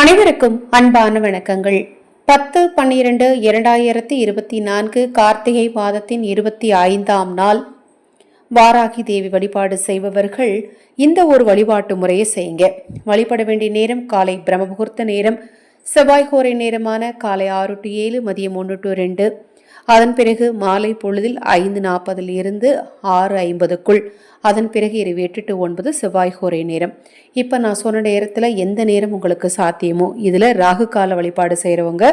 அனைவருக்கும் அன்பான வணக்கங்கள். பத்து பன்னிரண்டு இரண்டாயிரத்தி இருபத்தி நான்கு கார்த்திகை மாதத்தின் இருபத்தி ஐந்தாம் நாள். வாராகி தேவி வழிபாடு செய்பவர்கள் இந்த ஒரு வழிபாட்டு முறையை செய்யுங்க. வழிபட வேண்டிய நேரம் காலை பிரம்ம முகூர்த்த நேரம் செவ்வாய்கோரை நேரமான காலை ஆறு டு ஏழு மதியம் ஒன்று டு ரெண்டு. அதன் பிறகு மாலை பொழுதில் ஐந்து நாற்பதில் இருந்து ஆறு ஐம்பதுக்குள் அதன் பிறகு இரவு எட்டு டு ஒன்பது செவ்வாய்கோரை நேரம். இப்போ நான் சொன்ன நேரத்தில் எந்த நேரம் உங்களுக்கு சாத்தியமோ இதில் ராகு கால வழிபாடு செய்கிறவங்க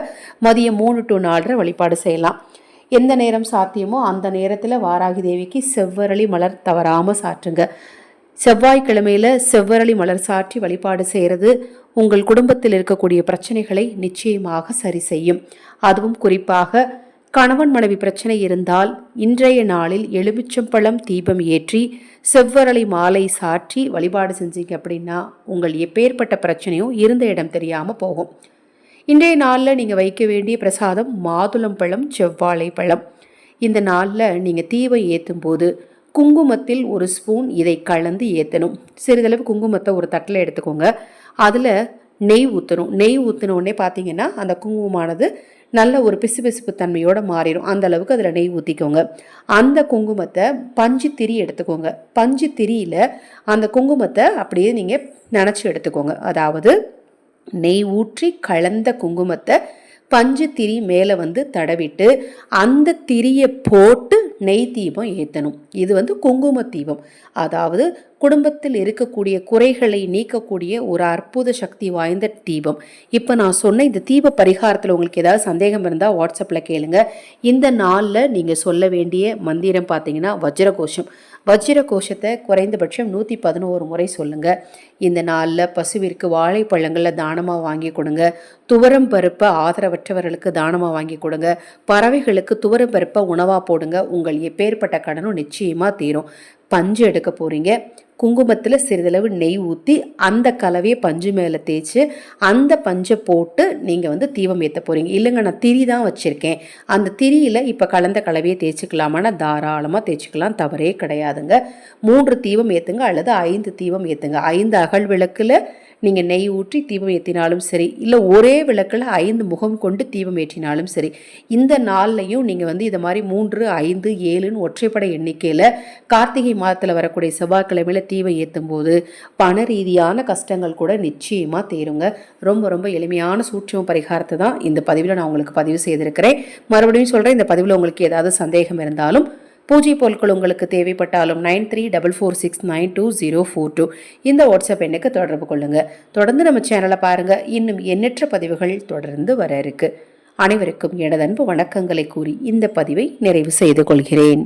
மதியம் மூணு டு நாலரை வழிபாடு செய்யலாம். எந்த நேரம் சாத்தியமோ அந்த நேரத்தில் வாராகி தேவிக்கு செவ்வரளி மலர் தவறாமல் சாற்றுங்க. செவ்வாய்க்கிழமையில் செவ்வரளி மலர் சாற்றி வழிபாடு செய்கிறது உங்கள் குடும்பத்தில் இருக்கக்கூடிய பிரச்சனைகளை நிச்சயமாக சரி செய்யும். அதுவும் குறிப்பாக கணவன் மனைவி பிரச்சனை இருந்தால் இன்றைய நாளில் எலுமிச்சம்பழம் தீபம் ஏற்றி செவ்வரளி மாலை சாற்றி வழிபாடு செஞ்சீங்க அப்படின்னா உங்கள் எப்பேற்பட்ட பிரச்சனையும் இருந்த இடம் தெரியாமல் போகும். இன்றைய நாளில் நீங்கள் வைக்க வேண்டிய பிரசாதம் மாதுளம்பழம் செவ்வாழை பழம். இந்த நாளில் நீங்கள் தீவை ஏற்றும் போது குங்குமத்தில் ஒரு ஸ்பூன் இதை கலந்து ஏற்றணும் சிறிதளவு குங்குமத்தை ஒரு தட்டில் எடுத்துக்கோங்க. அதில் நெய் ஊற்றணும் நெய் ஊற்றின உடனே பார்த்தீங்கன்னா அந்த குங்குமமானது நல்ல ஒரு பிசுபிசுப்பு தன்மையோடு மாறிடும். அந்த அளவுக்கு அதில் நெய் ஊற்றிக்கோங்க அந்த குங்குமத்தை பஞ்சு திரி எடுத்துக்கோங்க. பஞ்சு திரியில் அந்த குங்குமத்தை அப்படியே நீங்கள் நினச்சி எடுத்துக்கோங்க. அதாவது நெய் ஊற்றி கலந்த குங்குமத்தை பஞ்சு திரி மேலே வந்து தடவிட்டு அந்த திரியை போட்டு நெய் தீபம் ஏற்றணும் இது வந்து குங்கும தீபம் அதாவது குடும்பத்தில் இருக்கக்கூடிய குறைகளை நீக்கக்கூடிய ஒரு அற்புத சக்தி வாய்ந்த தீபம். இப்போ நான் சொன்ன இந்த தீப பரிகாரத்தில் உங்களுக்கு ஏதாவது சந்தேகம் இருந்தால் வாட்ஸ்அப்பில் கேளுங்க. இந்த நாளில் நீங்கள் சொல்ல வேண்டிய மந்திரம் பார்த்தீங்கன்னா வஜ்ரகோஷம். வஜ்ர கோஷத்தை குறைந்தபட்சம் நூற்றி பதினோரு முறை சொல்லுங்கள் இந்த நாளில் பசுவிற்கு வாழைப்பழங்களில் தானமாக வாங்கி கொடுங்க. துவரம் பருப்பை ஆதரவற்றவர்களுக்கு தானமாக வாங்கி கொடுங்க. பறவைகளுக்கு துவரம் பருப்பை உணவாக போடுங்க. உங்கள் எப்பேற்பட்ட கடனும் நிச்சயமாக தீரும். பஞ்சு எடுக்க போகிறீங்க குங்குமத்தில் சிறிதளவு நெய் ஊற்றி அந்த கலவையை பஞ்சு மேலே தேய்ச்சி அந்த பஞ்சை போட்டு நீங்கள் வந்து தீபம் ஏற்ற போகிறீங்க இல்லைங்க நான் திரி தான் வச்சுருக்கேன். அந்த திரியில் இப்போ கலந்த கலவையை தேய்ச்சிக்கலாமான்னா தாராளமாக தேய்ச்சிக்கலாம். தவறே கிடையாதுங்க. மூன்று தீபம் ஏற்றுங்க அல்லது ஐந்து தீபம் ஏற்றுங்க ஐந்து அகல் விளக்கில் நீங்கள் நெய் ஊற்றி தீபம் ஏற்றினாலும் சரி இல்லை ஒரே விளக்கில் ஐந்து முகம் கொண்டு தீபம் ஏற்றினாலும் சரி இந்த நாள்லையும் நீங்கள் வந்து இதை மாதிரி மூன்று ஐந்து ஏழுன்னு ஒற்றைப்படை எண்ணிக்கையில் கார்த்திகை மாதத்தில் வரக்கூடிய செவ்வாய்க்கிழமையில் தீபம் ஏற்றும் போது பண ரீதியான கஷ்டங்கள் கூட நிச்சயமாக தேருங்க. ரொம்ப ரொம்ப எளிமையான சூட்சம பரிகாரத்தை தான் இந்த பதிவில் நான் உங்களுக்கு பதிவு செய்திருக்கிறேன். மறுபடியும் சொல்கிறேன் இந்த பதிவில் உங்களுக்கு ஏதாவது சந்தேகம் இருந்தாலும் பூஜை பொருட்கள் உங்களுக்கு தேவைப்பட்டாலும் nine three double four six nine two zero four two இந்த வாட்ஸ்அப் எண்ணுக்கு தொடர்பு கொள்ளுங்கள் தொடர்ந்து நம்ம சேனலை பாருங்கள் இன்னும் எண்ணற்ற பதிவுகள் தொடர்ந்து வர இருக்கு. அனைவருக்கும் எனது அன்பு வணக்கங்களை கூறி இந்த பதிவை நிறைவு செய்து கொள்கிறேன்.